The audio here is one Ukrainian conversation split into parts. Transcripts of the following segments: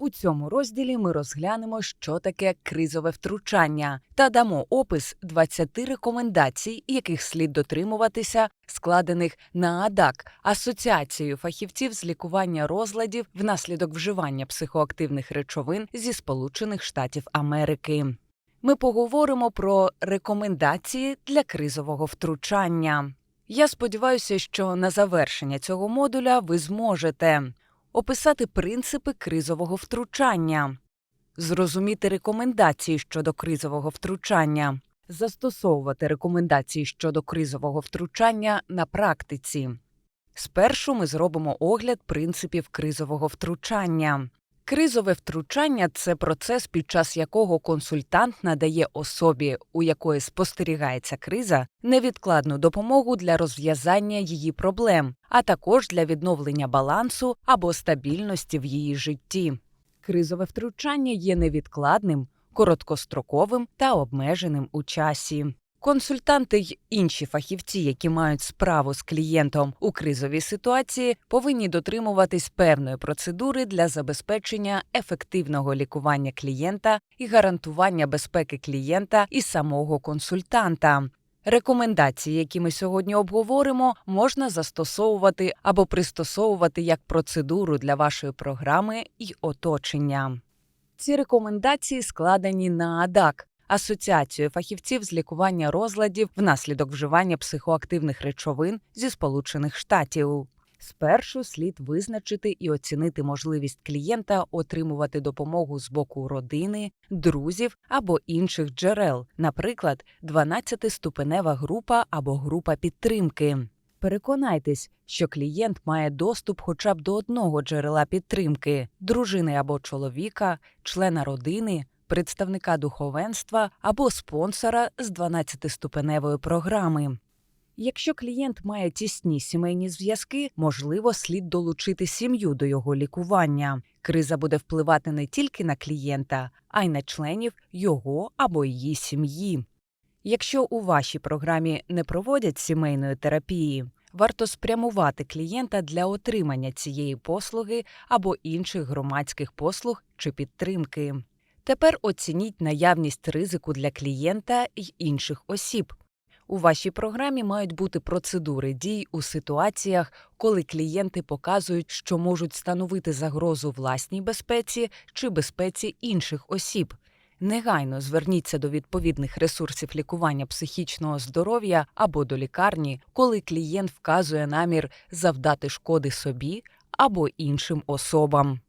У цьому розділі ми розглянемо, що таке кризове втручання, та дамо опис 20 рекомендацій, яких слід дотримуватися, складених на АДАК Асоціацією фахівців з лікування розладів внаслідок вживання психоактивних речовин зі Сполучених Штатів Америки. Ми поговоримо про рекомендації для кризового втручання. Я сподіваюся, що на завершення цього модуля ви зможете описати принципи кризового втручання, зрозуміти рекомендації щодо кризового втручання, застосовувати рекомендації щодо кризового втручання на практиці. Спершу ми зробимо огляд принципів кризового втручання. Кризове втручання це процес, під час якого консультант надає особі, у якої спостерігається криза, невідкладну допомогу для розв'язання її проблем, а також для відновлення балансу або стабільності в її житті. Кризове втручання є невідкладним, короткостроковим та обмеженим у часі. Консультанти й інші фахівці, які мають справу з клієнтом у кризовій ситуації, повинні дотримуватись певної процедури для забезпечення ефективного лікування клієнта і гарантування безпеки клієнта і самого консультанта. Рекомендації, які ми сьогодні обговоримо, можна застосовувати або пристосовувати як процедуру для вашої програми і оточення. Ці рекомендації складені на АДАК Асоціацією фахівців з лікування розладів внаслідок вживання психоактивних речовин зі Сполучених Штатів. Спершу слід визначити і оцінити можливість клієнта отримувати допомогу з боку родини, друзів або інших джерел, наприклад, 12-ступенева група або група підтримки. Переконайтесь, що клієнт має доступ хоча б до одного джерела підтримки дружини або чоловіка, члена родини, представника духовенства або спонсора з 12-ступеневої програми. Якщо клієнт має тісні сімейні зв'язки, можливо, слід долучити сім'ю до його лікування. Криза буде впливати не тільки на клієнта, а й на членів його або її сім'ї. Якщо у вашій програмі не проводять сімейної терапії, варто спрямувати клієнта для отримання цієї послуги або інших громадських послуг чи підтримки. Тепер оцініть наявність ризику для клієнта й інших осіб. У вашій програмі мають бути процедури дій у ситуаціях, коли клієнти показують, що можуть становити загрозу власній безпеці чи безпеці інших осіб. Негайно зверніться до відповідних ресурсів лікування психічного здоров'я або до лікарні, коли клієнт вказує намір завдати шкоди собі або іншим особам.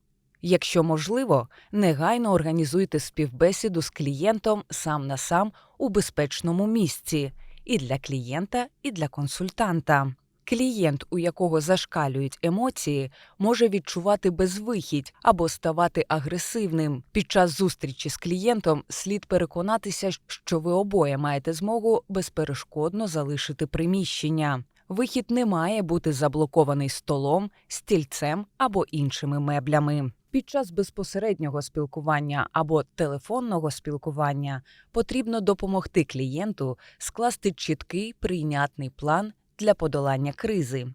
Якщо можливо, негайно організуйте співбесіду з клієнтом сам на сам у безпечному місці і для клієнта, і для консультанта. Клієнт, у якого зашкалюють емоції, може відчувати безвихідь або ставати агресивним. Під час зустрічі з клієнтом слід переконатися, що ви обоє маєте змогу безперешкодно залишити приміщення. Вихід не має бути заблокований столом, стільцем або іншими меблями. Під час безпосереднього спілкування або телефонного спілкування потрібно допомогти клієнту скласти чіткий прийнятний план для подолання кризи.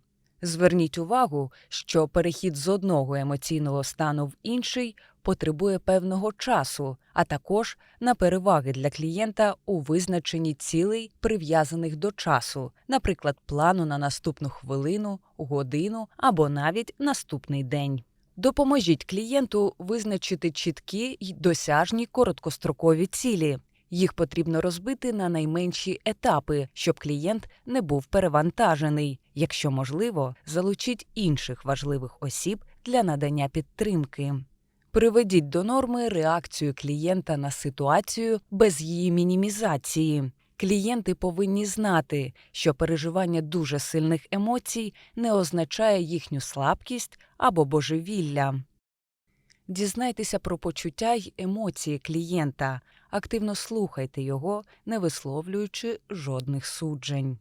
Зверніть увагу, що перехід з одного емоційного стану в інший потребує певного часу, а також на переваги для клієнта у визначенні цілей, прив'язаних до часу, наприклад, плану на наступну хвилину, годину або навіть наступний день. Допоможіть клієнту визначити чіткі й досяжні короткострокові цілі. Їх потрібно розбити на найменші етапи, щоб клієнт не був перевантажений. Якщо можливо, залучіть інших важливих осіб для надання підтримки. Приведіть до норми реакцію клієнта на ситуацію без її мінімізації. Клієнти повинні знати, що переживання дуже сильних емоцій не означає їхню слабкість або божевілля. Дізнайтеся про почуття й емоції клієнта, активно слухайте його, не висловлюючи жодних суджень.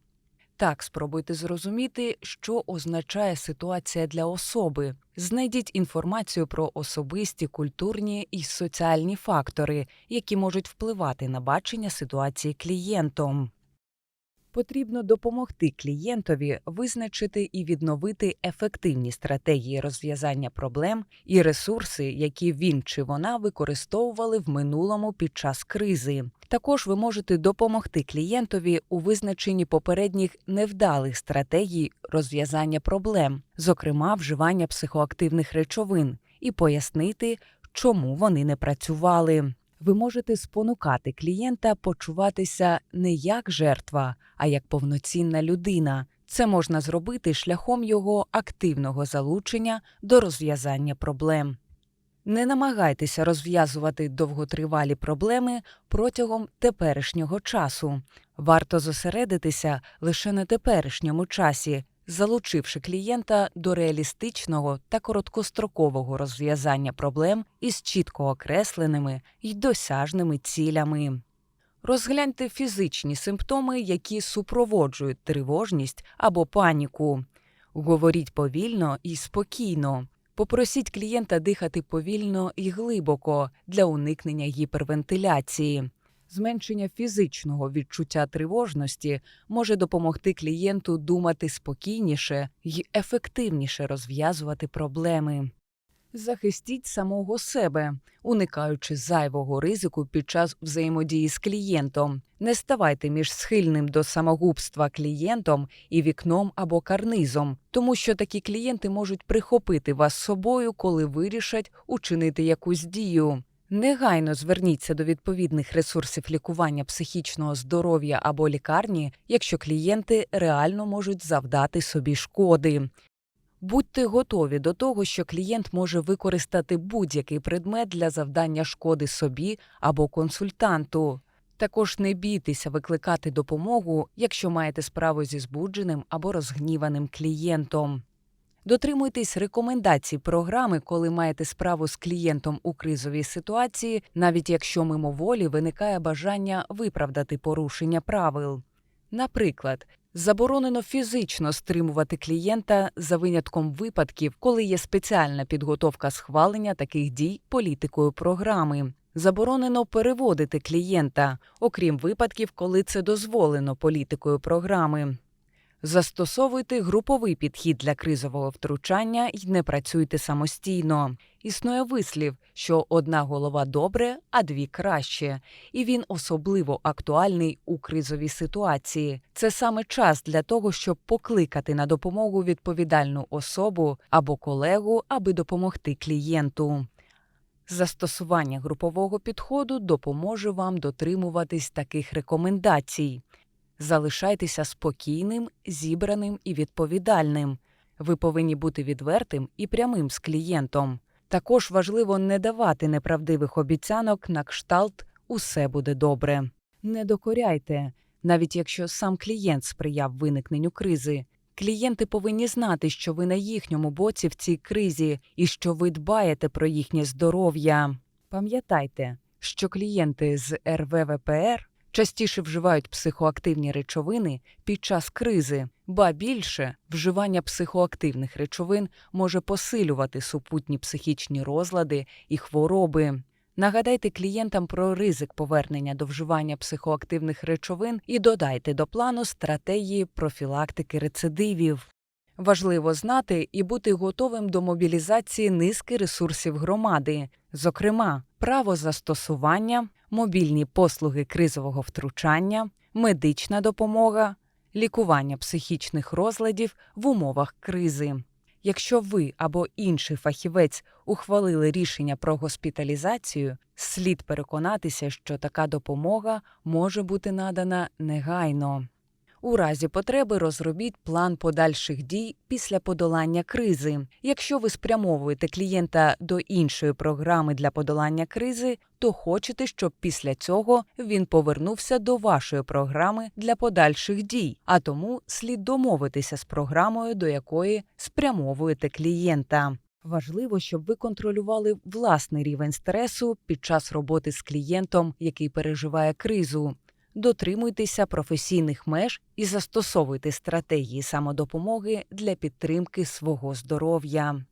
Так спробуйте зрозуміти, що означає ситуація для особи. Знайдіть інформацію про особисті, культурні і соціальні фактори, які можуть впливати на бачення ситуації клієнтом. Потрібно допомогти клієнтові визначити і відновити ефективні стратегії розв'язання проблем і ресурси, які він чи вона використовували в минулому під час кризи. Також ви можете допомогти клієнтові у визначенні попередніх невдалих стратегій розв'язання проблем, зокрема вживання психоактивних речовин, і пояснити, чому вони не працювали. Ви можете спонукати клієнта почуватися не як жертва, а як повноцінна людина. Це можна зробити шляхом його активного залучення до розв'язання проблем. Не намагайтеся розв'язувати довготривалі проблеми протягом теперішнього часу. Варто зосередитися лише на теперішньому часі, залучивши клієнта до реалістичного та короткострокового розв'язання проблем із чітко окресленими й досяжними цілями. Розгляньте фізичні симптоми, які супроводжують тривожність або паніку. Говоріть повільно і спокійно. Попросіть клієнта дихати повільно і глибоко для уникнення гіпервентиляції. Зменшення фізичного відчуття тривожності може допомогти клієнту думати спокійніше й ефективніше розв'язувати проблеми. Захистіть самого себе, уникаючи зайвого ризику під час взаємодії з клієнтом. Не ставайте між схильним до самогубства клієнтом і вікном або карнизом, тому що такі клієнти можуть прихопити вас собою, коли вирішать учинити якусь дію. Негайно зверніться до відповідних ресурсів лікування психічного здоров'я або лікарні, якщо клієнти реально можуть завдати собі шкоди. Будьте готові до того, що клієнт може використати будь-який предмет для завдання шкоди собі або консультанту. Також не бійтеся викликати допомогу, якщо маєте справу зі збудженим або розгніваним клієнтом. Дотримуйтесь рекомендацій програми, коли маєте справу з клієнтом у кризовій ситуації, навіть якщо мимоволі виникає бажання виправдати порушення правил. Наприклад, заборонено фізично стримувати клієнта за винятком випадків, коли є спеціальна підготовка схвалення таких дій політикою програми. Заборонено переводити клієнта, окрім випадків, коли це дозволено політикою програми. Застосовуйте груповий підхід для кризового втручання і не працюйте самостійно. Існує вислів, що одна голова добре, а дві краще, і він особливо актуальний у кризовій ситуації. Це саме час для того, щоб покликати на допомогу відповідальну особу або колегу, аби допомогти клієнту. Застосування групового підходу допоможе вам дотримуватись таких рекомендацій. Залишайтеся спокійним, зібраним і відповідальним. Ви повинні бути відвертим і прямим з клієнтом. Також важливо не давати неправдивих обіцянок на кшталт усе буде добре. Не докоряйте, навіть якщо сам клієнт сприяв виникненню кризи. Клієнти повинні знати, що ви на їхньому боці в цій кризі і що ви дбаєте про їхнє здоров'я. Пам'ятайте, що клієнти з РВВПР частіше вживають психоактивні речовини під час кризи, ба більше вживання психоактивних речовин може посилювати супутні психічні розлади і хвороби. Нагадайте клієнтам про ризик повернення до вживання психоактивних речовин і додайте до плану стратегії профілактики рецидивів. Важливо знати і бути готовим до мобілізації низки ресурсів громади, зокрема, право застосування, мобільні послуги кризового втручання, медична допомога, лікування психічних розладів в умовах кризи. Якщо ви або інший фахівець ухвалили рішення про госпіталізацію, слід переконатися, що така допомога може бути надана негайно. У разі потреби розробіть план подальших дій після подолання кризи. Якщо ви спрямовуєте клієнта до іншої програми для подолання кризи, то хочете, щоб після цього він повернувся до вашої програми для подальших дій, а тому слід домовитися з програмою, до якої спрямовуєте клієнта. Важливо, щоб ви контролювали власний рівень стресу під час роботи з клієнтом, який переживає кризу. Дотримуйтеся професійних меж і застосовуйте стратегії самодопомоги для підтримки свого здоров'я.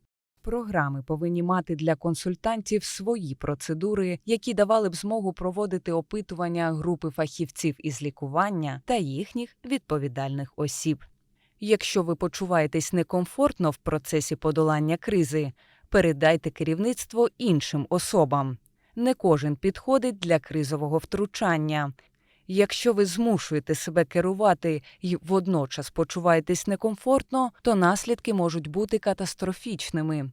Програми повинні мати для консультантів свої процедури, які давали б змогу проводити опитування групи фахівців із лікування та їхніх відповідальних осіб. Якщо ви почуваєтесь некомфортно в процесі подолання кризи, передайте керівництво іншим особам. Не кожен підходить для кризового втручання. Якщо ви змушуєте себе керувати і водночас почуваєтесь некомфортно, то наслідки можуть бути катастрофічними.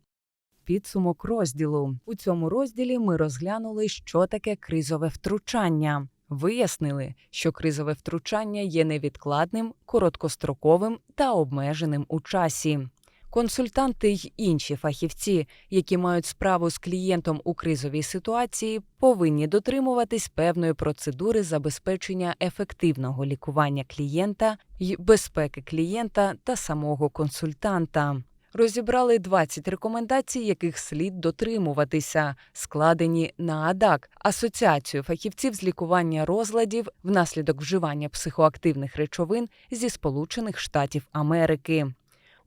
Підсумок розділу. У цьому розділі ми розглянули, що таке кризове втручання. Вияснили, що кризове втручання є невідкладним, короткостроковим та обмеженим у часі. Консультанти й інші фахівці, які мають справу з клієнтом у кризовій ситуації, повинні дотримуватись певної процедури забезпечення ефективного лікування клієнта й безпеки клієнта та самого консультанта. Розібрали 20 рекомендацій, яких слід дотримуватися, складені на АДАК – Асоціацію фахівців з лікування розладів внаслідок вживання психоактивних речовин зі Сполучених Штатів Америки.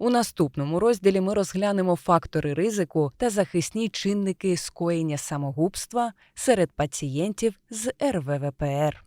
У наступному розділі ми розглянемо фактори ризику та захисні чинники скоєння самогубства серед пацієнтів з РВВПР.